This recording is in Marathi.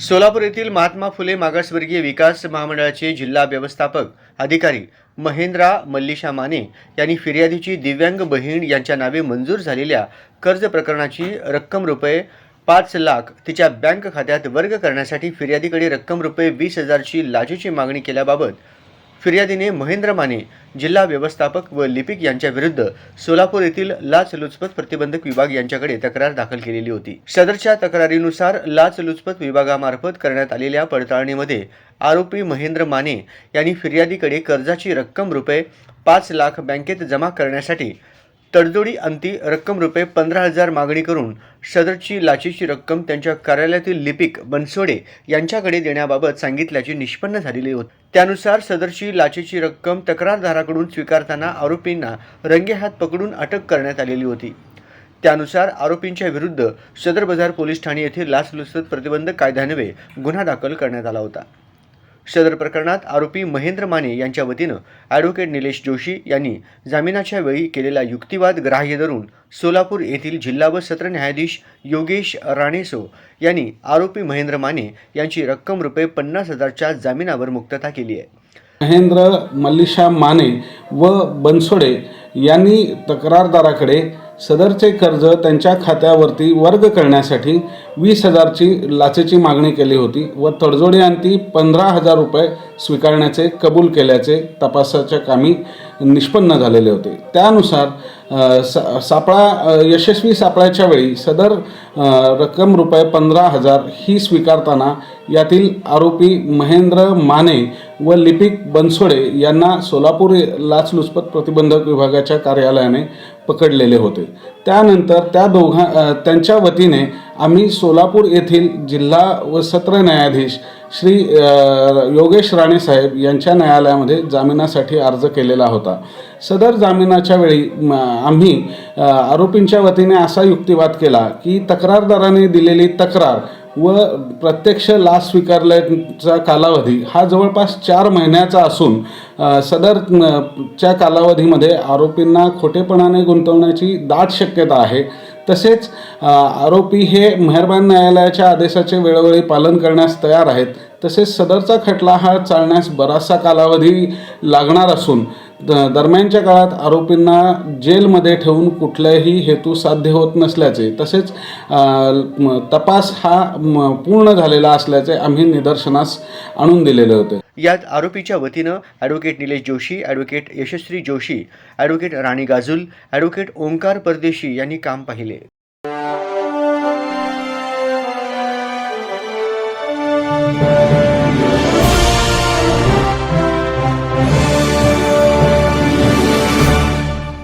सोलापूर येथील महात्मा फुले मागासवर्गीय विकास महामंडळाचे जिल्हा व्यवस्थापक अधिकारी महेंद्रा मल्लिशा माने यांनी फिर्यादीची दिव्यांग बहीण यांच्या नावे मंजूर झालेल्या कर्ज प्रकरणाची रक्कम रुपये पाच लाख तिच्या बँक खात्यात वर्ग करण्यासाठी फिर्यादीकडे रक्कम रुपये वीस हजारची लाचेची मागणी केल्याबाबत फिर्यादीने महेंद्र माने जिल्हा व्यवस्थापक व लिपिक यांच्या विरुद्ध सोलापूर येथील लाचलुचपत प्रतिबंधक विभाग यांच्याकडे तक्रार दाखल केलेली होती. सदरच्या तक्रारीनुसार लाचलुचपत विभागामार्फत करण्यात आलेल्या पडताळणीमध्ये आरोपी महेंद्र माने यांनी फिर्यादीकडे कर्जाची रक्कम रुपये पाच लाख बँकेत जमा करण्यासाठी तडजोडी अंती रक्कम रुपये पंधरा हजार मागणी करून सदरची लाचेची रक्कम त्यांच्या कार्यालयातील लिपिक बनसोडे यांच्याकडे देण्याबाबत सांगितल्याचे निष्पन्न झालेले होते. त्यानुसार सदरची लाचेची रक्कम तक्रारदाराकडून स्वीकारताना आरोपींना रंगेहात पकडून अटक करण्यात आलेली होती. त्यानुसार आरोपींच्या विरुद्ध सदर बाजार पोलीस ठाणे येथे लाचलुचपत प्रतिबंध कायद्यान्वये गुन्हा दाखल करण्यात आला होता. सदर प्रकरणात आरोपी महेंद्र माने यांच्या वतीनं ॲडव्होकेट निलेश जोशी यांनी जामिनाच्या वेळी केलेला युक्तिवाद ग्राह्य धरून सोलापूर येथील जिल्हा व सत्र न्यायाधीश योगेश राणेसो यांनी आरोपी महेंद्र माने यांची रक्कम रुपये पन्नास हजारच्या जामिनावर मुक्तता केली आहे. महेंद्र मल्लिशा माने व बनसोडे यांनी तक्रारदाराकडे सदरचे कर्ज त्यांच्या खात्यावरती वर्ग करण्यासाठी वीस हजारची लाचेची मागणी केली होती व तडजोडीअंती पंधरा हजार रुपये स्वीकारण्याचे कबूल केल्याचे तपासाच्या कामी निष्पन्न झालेले होते. त्यानुसार सा सापळा यशस्वी सापळ्याच्या वेळी सदर रक्कम रुपये पंधरा हजार ही स्वीकारताना यातील आरोपी महेंद्र माने व लिपिक बनसोडे यांना सोलापूर लाचलुचपत प्रतिबंधक विभागाच्या कार्यालयाने पकडलेले होते. त्यानंतर त्या दोघा त्यांच्या वतीने आम्ही सोलापूर येथील जिल्हा व सत्र न्यायाधीश श्री योगेश राणे साहेब यांच्या न्यायालयामध्ये जामिनासाठी अर्ज केलेला होता. सदर जामिनाच्या वेळी आम्ही आरोपींच्या वतीने असा युक्तिवाद केला की तक्रारदाराने दिलेली तक्रार व प्रत्यक्ष लाच स्वीकारल्याचा कालावधी हा जवळपास चार महिन्याचा असून सदर च्या कालावधीमध्ये आरोपींना खोटेपणाने गुंतवण्याची दाट शक्यता आहे. तसेच आरोपी हे मेहरबान न्यायालयाच्या आदेशाचे वेळोवेळी पालन करण्यास तयार आहेत. तसेच सदरचा खटला हा चालण्यास बराचसा कालावधी लागणार असून द- दरम्यानच्या काळात आरोपींना जेलमध्ये ठेवून कुठलाही हेतू साध्य होत नसल्याचे तसेच तपास हा पूर्ण झालेला असल्याचे आम्ही निदर्शनास आणून दिलेले होते. यात आरोपीच्या वतीनं advocate Nilesh Joshi advocate Yashasvi Joshi advocate Rani Gajul advocate Omkar Pardeshi यांनी काम पाहिले. नमस्कार